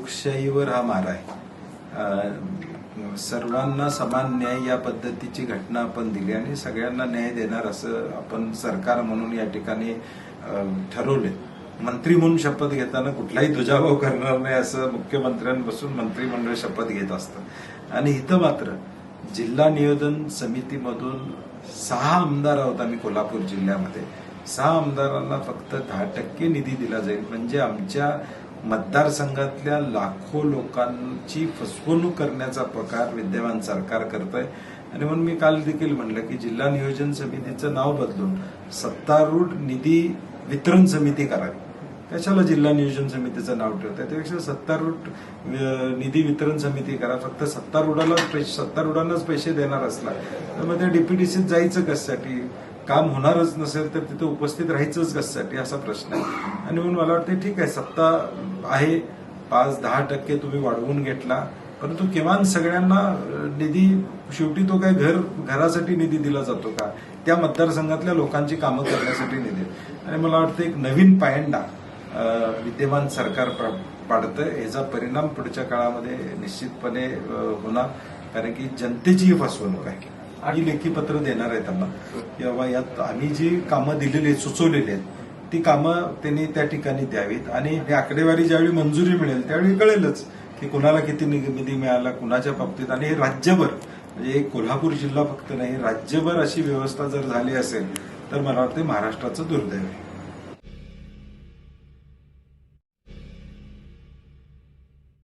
लोकशाहीवर हा मार आहे. सर्वांना समान न्याय या पद्धतीची घटना आपण दिली आणि सगळ्यांना न्याय देणार असं आपण सरकार म्हणून या ठिकाणी ठरवले मंत्री म्हणून शपथ घेताना कुठलाही दुजाभाव करणार नाही असं मुख्यमंत्र्यांपासून मंत्रिमंडळ शपथ घेत असतं. आणि इथं मात्र जिल्हा नियोजन समितीमधून सहा आमदार आहोत आम्ही कोल्हापूर जिल्ह्यामध्ये. सहा आमदारांना फक्त दहा टक्के निधी दिला जाईल. म्हणजे आमच्या मतदारसंघातल्या लाखो लोकांची फसवणूक करण्याचा प्रकार विद्यमान सरकार करत आहे आणि म्हणून मी काल देखील म्हणलं की जिल्हा नियोजन समितीचं नाव बदलून सत्तारूढ निधी वितरण समिती करावी. कशाला जिल्हा नियोजन समितीचं नाव ठेवतं त्यापेक्षा सत्तारूढ निधी वितरण समिती करा. फक्त सत्तारूढाला पैसे सत्तारूढांनाच पैसे देणार असला तर मग त्या डीपीडीसीत जायचं कशासाठी? काम होणारच नसेल तर तिथे उपस्थित राहायचंच कशासाठी असा प्रश्न आहे. आणि म्हणून मला वाटतं ठीक आहे सत्ता आहे. पाच दहा टक्के तुम्ही वाढवून घेतला. परंतु किमान सगळ्यांना निधी शेवटी तो काय घर घरासाठी निधी दिला जातो का? त्या मतदारसंघातल्या लोकांची कामं करण्यासाठी निधी. आणि मला वाटतं एक नवीन पायंडा विद्यमान सरकार पाडतं. याचा परिणाम पुढच्या काळामध्ये निश्चितपणे होणार. कारण की जनतेची ही फसवणूक आहे. आणि लेखी पत्र देणार आहे त्यांना. की बाबा यात आम्ही जी कामं दिलेली आहेत सुचवलेली आहेत ती कामं त्यांनी त्या ठिकाणी द्यावीत. आणि आकडेवारी ज्यावेळी मंजुरी मिळेल त्यावेळी कळेलच की कुणाला किती निधी मिळाला कुणाच्या बाबतीत. आणि हे राज्यभर म्हणजे कोल्हापूर जिल्हा फक्त नाही राज्यभर अशी व्यवस्था जर झाली असेल तर मला वाटते महाराष्ट्राचं दुर्दैव आहे.